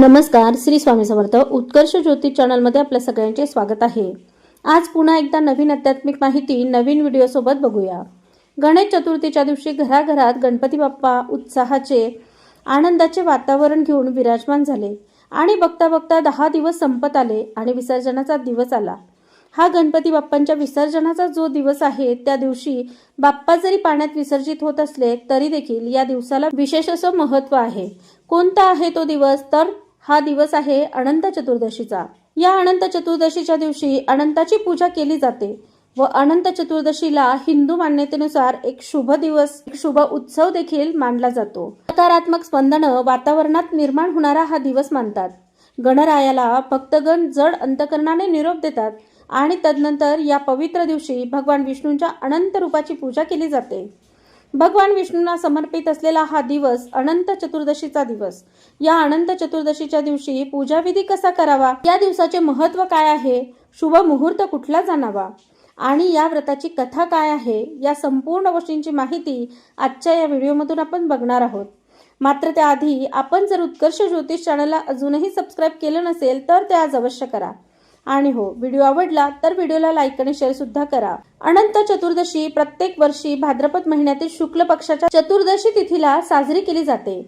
नमस्कार श्री स्वामी समर्थ. उत्कर्ष ज्योतिष चॅनलमध्ये आपल्या सगळ्यांचे स्वागत आहे. आज पुन्हा एकदा नवीन आध्यात्मिक माहिती नवीन व्हिडिओसोबत बघूया. गणेश चतुर्थीच्या दिवशी घराघरात गणपती बाप्पा उत्साहाचे आनंदाचे वातावरण घेऊन विराजमान झाले आणि बघता बघता दहा दिवस संपत आले आणि विसर्जनाचा दिवस आला. हा गणपती बाप्पांच्या विसर्जनाचा जो दिवस आहे त्या दिवशी बाप्पा जरी पाण्यात विसर्जित होत असले तरी देखील या दिवसाला विशेष असं महत्त्व आहे. कोणता आहे तो दिवस? तर हा दिवस आहे अनंत चतुर्दशीचा. या अनंत चतुर्दशीच्या दिवशी अनंताची पूजा केली जाते व अनंत चतुर्दशीला हिंदू मान्यतेनुसार एक शुभ दिवस एक शुभ उत्सव देखील मानला जातो. सकारात्मक स्पंदनं वातावरणात निर्माण होणारा हा दिवस मानतात. गणरायाला भक्तगण जड अंतकरणाने निरोप देतात आणि तदनंतर या पवित्र दिवशी भगवान विष्णूंच्या अनंत रूपाची पूजा केली जाते. भगवान विष्णूंना समर्पित असलेला हा दिवस अनंत चतुर्दशीचा दिवस. या अनंत चतुर्दशीच्या दिवशी पूजाविधी कसा करावा? या दिवसाचे महत्त्व काय आहे? शुभ मुहूर्त कुठला जाणावा? आणि या व्रताची कथा काय आहे? या संपूर्ण गोष्टींची माहिती आजच्या या व्हिडिओमधून आपण बघणार आहोत. मात्र त्याआधी आपण जर उत्कर्ष ज्योतिष चॅनलला अजूनही सबस्क्राईब केलं नसेल तर ते आज अवश्य करा. आणि हो व्हिडिओ आवडला तर व्हिडिओला लाईक आणि शेअर सुद्धा करा. अनंत चतुर्दशी प्रत्येक वर्षी भाद्रपद महिन्यातील शुक्ल पक्षाच्या चतुर्दशी तिथीला साजरी केली जाते.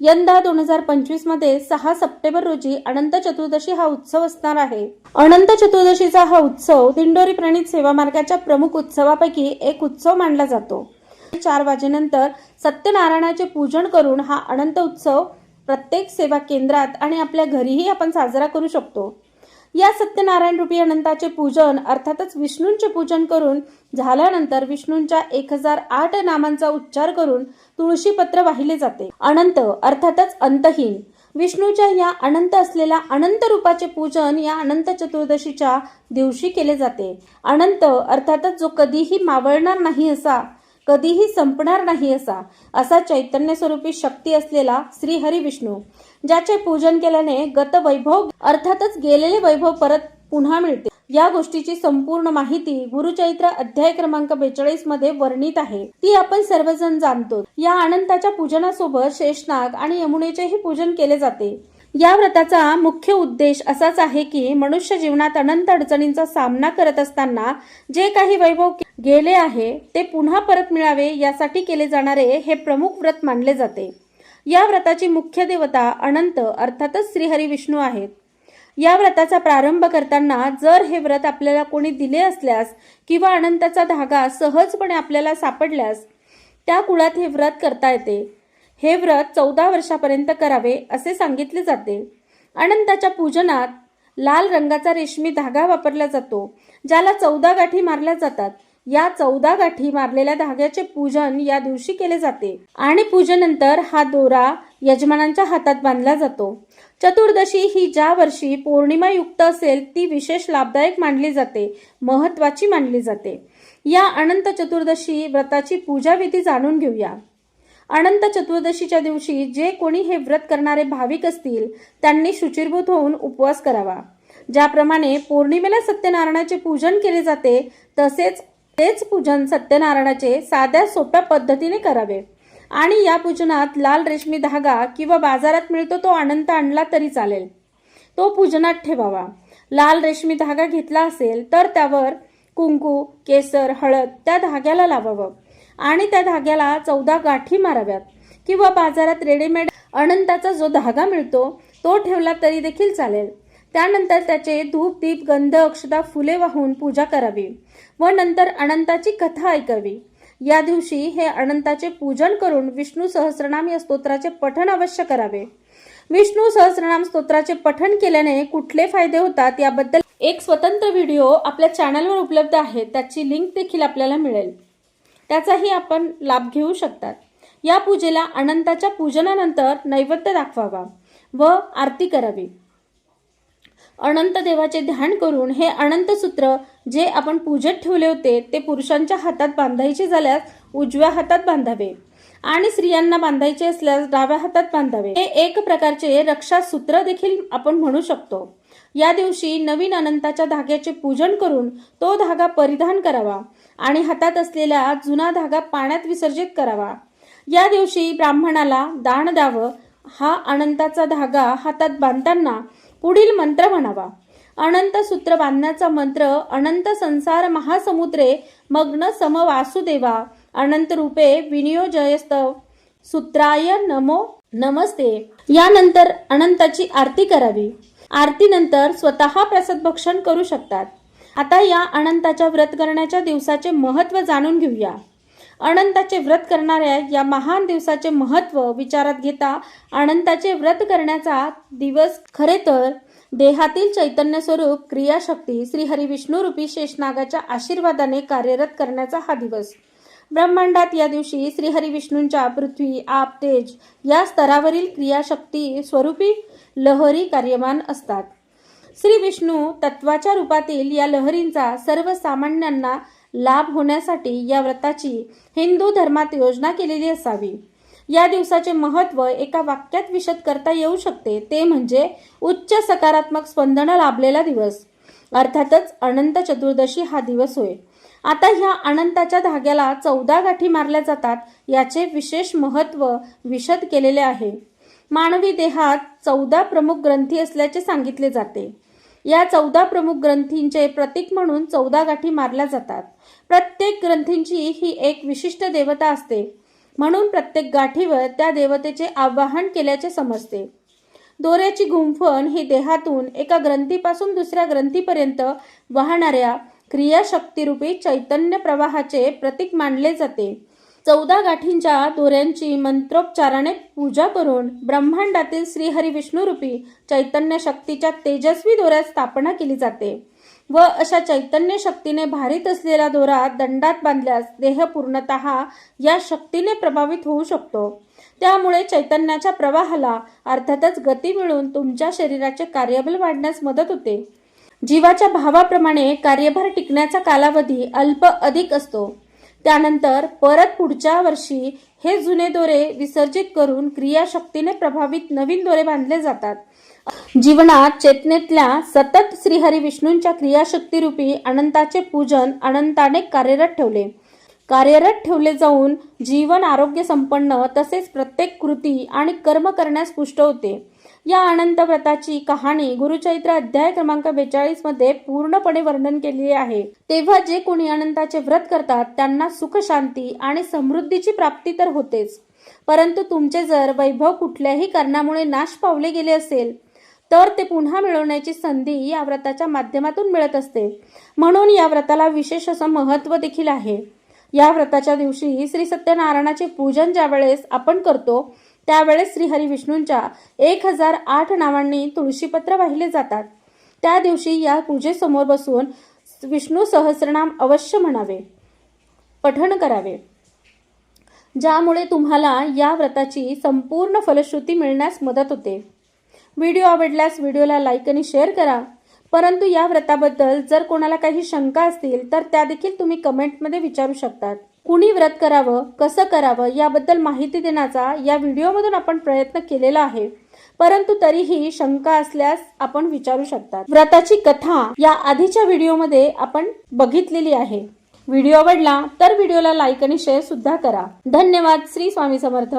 यंदा दोन हजार पंचवीसमध्ये सहा सप्टेंबर रोजी अनंत चतुर्दशी हा उत्सव असणार आहे. अनंत चतुर्दशीचा हा उत्सव दिंडोरी प्रणित सेवा मार्गाच्या प्रमुख उत्सवापैकी एक उत्सव मानला जातो. चार वाजेनंतर सत्यनारायणाचे पूजन करून हा अनंत उत्सव प्रत्येक सेवा केंद्रात आणि आपल्या घरीही आपण साजरा करू शकतो. या सत्यनारायण रूपी अनंताचे पूजन अर्थातच विष्णूंचे पूजन करून झाल्यानंतर विष्णूंच्या एक हजार आठ नामांचा उच्चार करून तुळशीपत्र वाहिले जाते. अनंत अर्थातच अंतहीन. विष्णूच्या या अनंत असलेल्या अनंत रूपाचे पूजन या अनंत चतुर्दशीच्या दिवशी केले जाते. अनंत अर्थातच जो कधीही मावळणार नाही असा कधीही संपणार नाही असा असा चैतन्य स्वरूपी शक्ती असलेला श्री हरी विष्णू ज्याचे पूजन केल्याने गत वैभव अर्थातच गेलेले वैभव परत पुन्हा मिळते. या गोष्टीची संपूर्ण माहिती गुरुचैत्र अध्याय क्रमांक बेचाळीसमध्ये वर्णित आहे. ती आपण सर्वजण जाणतो. या अनंताच्या पूजनासोबत शेषनाग आणि यमुनेचेही पूजन केले जाते. या व्रताचा मुख्य उद्देश असाच आहे की मनुष्य जीवनात अनंत अडचणींचा सामना करत असताना जे काही वैभव गेले आहे ते पुन्हा परत मिळावे यासाठी केले जाणारे हे प्रमुख व्रत मानले जाते. या व्रताची मुख्य देवता अनंत अर्थातच श्रीहरी विष्णू आहेत. या व्रताचा प्रारंभ करताना जर हे व्रत आपल्याला कोणी दिले असल्यास किंवा अनंताचा धागा सहजपणे आपल्याला सापडल्यास त्या कुळात हे व्रत करता येते. हे व्रत चौदा वर्षापर्यंत करावे असे सांगितले जाते. अनंताच्या पूजनात लाल रंगाचा रेशमी धागा वापरला जातो ज्याला चौदा गाठी मारल्या जातात. या चौदा गाठी मारलेल्या धाग्याचे पूजन या दिवशी केले जाते आणि पूजनंतर हा दोरा यजमानांच्या हातात बांधला जातो. चतुर्दशी ही ज्या वर्षी पौर्णिमा युक्त असेल ती विशेष लाभदायक मानली जाते महत्वाची मानली जाते. या अनंत चतुर्दशी व्रताची पूजाविधी जाणून घेऊया. अनंत चतुर्दशीच्या दिवशी जे कोणी हे व्रत करणारे भाविक असतील त्यांनी शुचिरभूत होऊन उपवास करावा. ज्याप्रमाणे पौर्णिमेला सत्यनारायणाचे पूजन केले जाते तसेच तेच पूजन सत्यनारायणाचे साध्या सोप्या पद्धतीने करावे. आणि या पूजनात लाल रेशमी धागा किंवा बाजारात मिळतो तो अनंत आणला तरी चालेल. तो पूजनात ठेवावा. लाल रेशमी धागा घेतला असेल तर त्यावर कुंकू केसर हळद त्या धाग्याला लावावं. आणि त्या धाग्याला चौदा गाठी माराव्यात. किंवा बाजारात रेडीमेड अनंताचा जो धागा मिळतो तो ठेवला तरी देखील चालेल. त्यानंतर त्याचे धूप दीप गंध अक्षता फुले वाहून पूजा करावी व नंतर अनंताची कथा ऐकावी. या दिवशी हे अनंताचे पूजन करून विष्णू सहस्रनाम या स्तोत्राचे पठण अवश्य करावे. विष्णू सहस्रनाम स्तोत्राचे पठण केल्याने कुठले फायदे होतात याबद्दल एक स्वतंत्र व्हिडिओ आपल्या चॅनलवर उपलब्ध आहे. त्याची लिंक देखील आपल्याला मिळेल. त्याचाही आपण लाभ घेऊ शकतात. या पूजेला अनंताच्या पूजनानंतर नैवेद्य दाखवावा व आरती करावी. अनंत देवाचे ध्यान करून हे अनंत सूत्र जे आपण पूजेत ठेवले होते ते पुरुषांच्या हातात बांधायचे झाल्यास उजव्या हातात बांधावे आणि स्त्रियांना बांधायचे असल्यास डाव्या हातात बांधावे. हे एक प्रकारचे रक्षा सूत्र देखील आपण म्हणू शकतो. या दिवशी नवीन अनंताच्या धाग्याचे पूजन करून तो धागा परिधान करावा. आणि हातात असलेला जुना धागा पाण्यात विसर्जित करावा. या दिवशी ब्राह्मणाला दान द्यावं हा अनंताचा धागा हातात बांधताना पुढील मंत्र म्हणावा. अनंत सूत्र बांधण्याचा मंत्र अनंत संसार महासमुद्रे मग्न सम वासुदेवा अनंत रूपे विनियोजयस्तव. सूत्राय नमो नमस्ते. यानंतर अनंताची आरती करावी. आरतीनंतर स्वतः प्रसाद भक्षण करू शकतात. आता या अनंताच्या व्रत करण्याच्या दिवसाचे महत्त्व जाणून घेऊया. अनंताचे व्रत करणाऱ्या या महान दिवसाचे महत्त्व विचारात घेता अनंताचे व्रत करण्याचा दिवस खरे तर देहातील चैतन्य स्वरूप क्रियाशक्ती श्रीहरी विष्णुरूपी शेषनागाच्या आशीर्वादाने कार्यरत करण्याचा हा दिवस. ब्रह्मांडात या दिवशी श्रीहरी विष्णूंच्या पृथ्वी आप तेज या स्तरावरील क्रियाशक्ती स्वरूपी लहरी कार्यमान असतात. श्री विष्णू तत्वाच्या रूपातील या लहरींचा सर्वसामान्यांना लाभ होण्यासाठी या व्रताची हिंदू धर्मात योजना केलेली असावी. या दिवसाचे महत्त्व एका वाक्यात विशद करता येऊ शकते ते म्हणजे उच्च सकारात्मक स्पंदन लाभलेला दिवस. अर्थातच अनंत चतुर्दशी हा दिवस होय. आता ह्या अनंताच्या धाग्याला चौदा गाठी मारल्या जातात याचे विशेष महत्त्व विशद केलेले आहे. मानवी देहात चौदा प्रमुख ग्रंथी असल्याचे सांगितले जाते. या चौदा प्रमुख ग्रंथींचे प्रतीक म्हणून चौदा गाठी मारल्या जातात. प्रत्येक ग्रंथींची ही एक विशिष्ट देवता असते. म्हणून प्रत्येक गाठीवर त्या देवतेचे आवाहन केल्याचे समजते. दोऱ्याची गुंफण ही देहातून एका ग्रंथीपासून दुसऱ्या ग्रंथीपर्यंत वाहणाऱ्या क्रियाशक्तीरूपी चैतन्य प्रवाहाचे प्रतीक मानले जाते. चौदा गाठींच्या दोऱ्यांची मंत्रोच्चाराने पूजा करून ब्रह्मांडातील श्रीहरी विष्णुरूपी चैतन्य शक्तीच्या तेजस्वी दोऱ्यात स्थापना केली जाते व अशा चैतन्य शक्तीने भारित असलेला दोरा दंडात बांधल्यास देह पूर्णत या शक्तीने प्रभावित होऊ शकतो. त्यामुळे चैतन्याच्या प्रवाहाला अर्थातच गती मिळून तुमच्या शरीराचे कार्यबल वाढण्यास मदत होते. जीवाच्या भावाप्रमाणे कार्यभार टिकण्याचा कालावधी अल्प अधिक असतो. त्यानंतर परत पुढच्या वर्षी हे जुने दोरे विसर्जित करून क्रियाशक्तीने प्रभावित नवीन दोरे बांधले जातात. जीवनात चेतनेतल्या सतत श्रीहरी विष्णूंच्या क्रियाशक्तीरूपी अनंताचे पूजन अनंताने कार्यरत ठेवले. कार्यरत ठेवले जाऊन जीवन आरोग्य संपन्न तसेच प्रत्येक कृती आणि कर्म करण्यास पुष्ट होते. या अनंत व्रताची कहाणी गुरुचैत्र अध्याय क्रमांक बेचाळीसमध्ये पूर्णपणे वर्णन केलेली आहे. तेव्हा जे कोणी अनंताचे व्रत करतात त्यांना सुख शांती आणि समृद्धीची प्राप्ती तर होतेच. परंतु तुमचे जर वैभव कुठल्याही कारणामुळे नाश पावले गेले असेल तर ते पुन्हा मिळवण्याची संधी या व्रताच्या माध्यमातून मिळत असते. म्हणून या व्रताला विशेष असं महत्त्व देखील आहे. या व्रताच्या दिवशी श्री सत्यनारायणाचे पूजन ज्या वेळेस आपण करतो त्यावेळेस श्रीहरी विष्णूंच्या एक हजार आठ नावांनी तुळशीपत्र वाहिले जातात. त्या दिवशी या पूजेसमोर बसून विष्णू सहस्रनाम अवश्य म्हणावे पठण करावे. ज्यामुळे तुम्हाला या व्रताची संपूर्ण फलश्रुती मिळण्यास मदत होते. व्हिडिओ आवडल्यास व्हिडिओला लाईक आणि शेअर करा. परंतु या व्रताबद्दल जर कोणाला काही शंका असतील तर त्या देखील तुम्ही कमेंटमध्ये विचारू शकतात. कुणी व्रत करावं कसं करावं याबद्दल माहिती देण्याचा या व्हिडिओमधून आपण प्रयत्न केलेला आहे. परंतु तरीही शंका असल्यास आपण विचारू शकता. व्रताची कथा या आधीच्या व्हिडिओमध्ये आपण बघितलेली आहे. व्हिडिओ आवडला तर व्हिडिओला लाईक आणि शेअर सुद्धा करा. धन्यवाद. श्री स्वामी समर्थ.